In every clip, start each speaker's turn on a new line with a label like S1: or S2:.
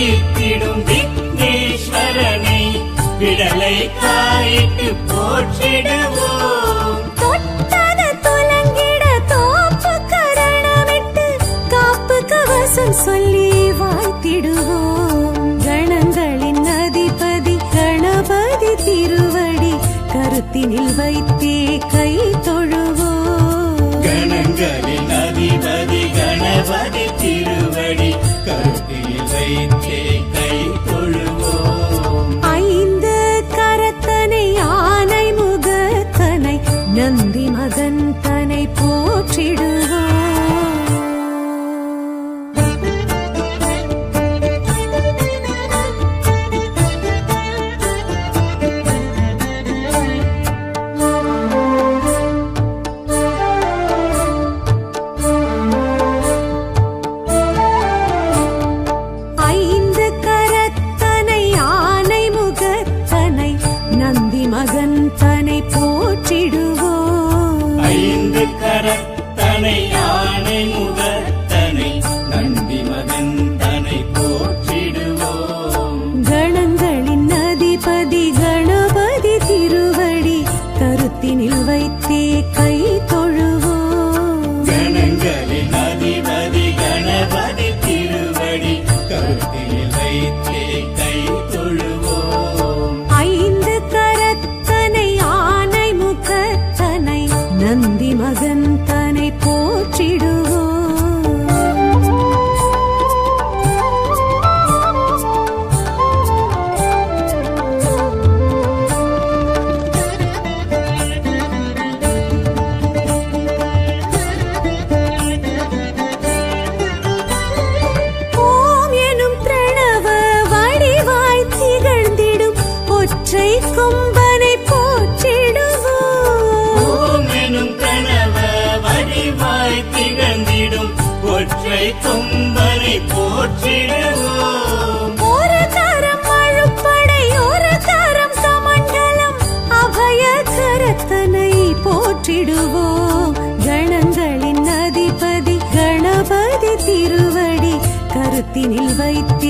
S1: தீர்த்திடும் விக்னேஸ்வரனை. விடலை தாயிட்டு போற்றிடுவோம். சொல்லி வாழ்த்திடுவோம் கணங்களின் அதிபதி கணபதி திருவடி கருத்தினில் வைத்து
S2: நிலத்தினில் வைத்து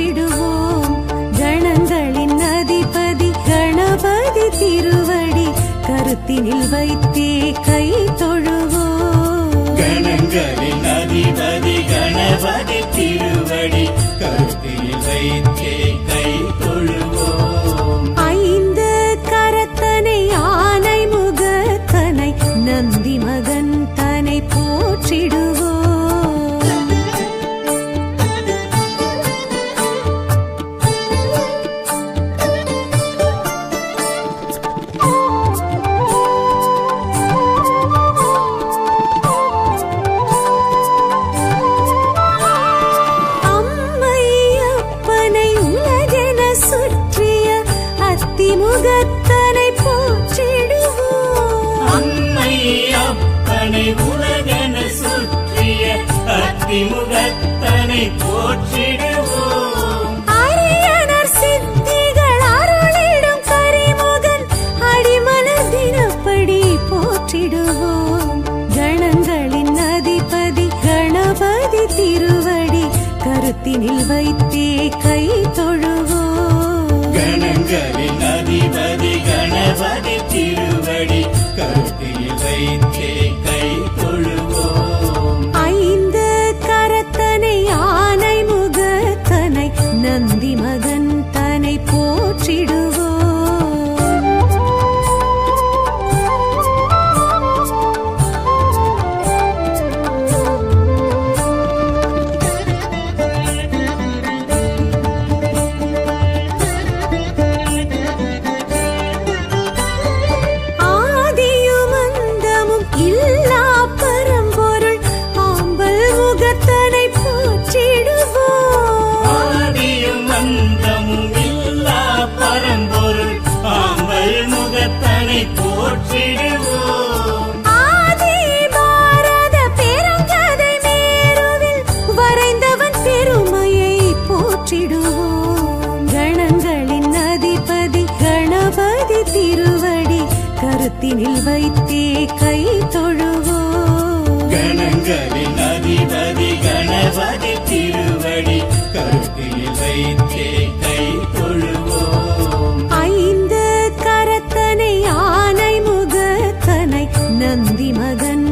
S1: போற்றிடுவோம் கணங்களின் அதிபதி கணபதி திருவடி கருத்தினில் வைத்தே கை தொழுவோம்.
S2: கணங்களின் அதிபதி கணபதி திருவடி
S1: கருத்தினில் வைத்தே கை தொழுவோம். நந்தி மகன் தனை போற்றிடு போற்றி நந்தி மக திருவடி கருத்தினில் வைத்தே கை தொழுவோ.
S2: கணங்களின் அதிபதி கணபதி திருவடி
S1: கருத்தினில் வைத்தே கை
S2: தொழுவோ.
S1: ஐந்து கரத்தனை ஆனை முகத்தனை நந்தி மகன்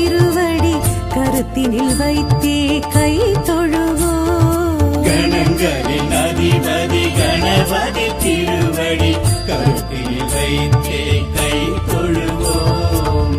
S1: திருவடி கருத்தினில் வைத்தே கை தொழுவோ.
S2: கணங்களின் அதிபதி கணபதி திருவடி கருத்தினில் வைத்தே கை தொழுவோம்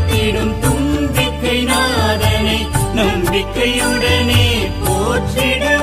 S1: அழைத்திடும் தும்பிக்கை நாதனை நம்பிக்கையுடனே போற்றிடும்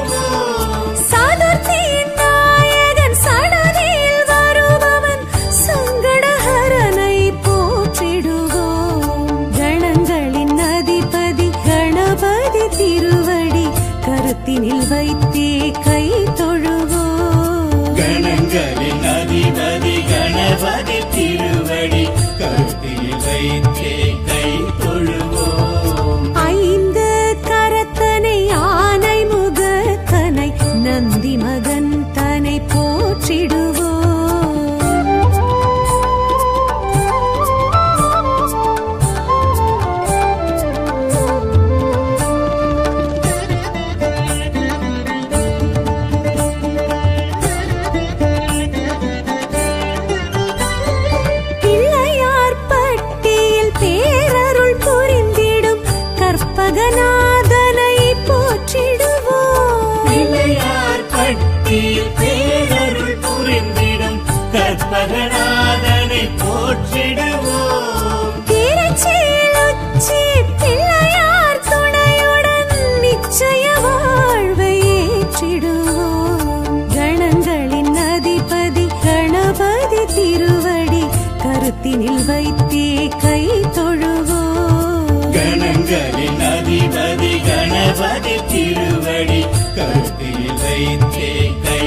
S1: கணபதி திருவடி
S2: கருத்தில் வைத்தே கை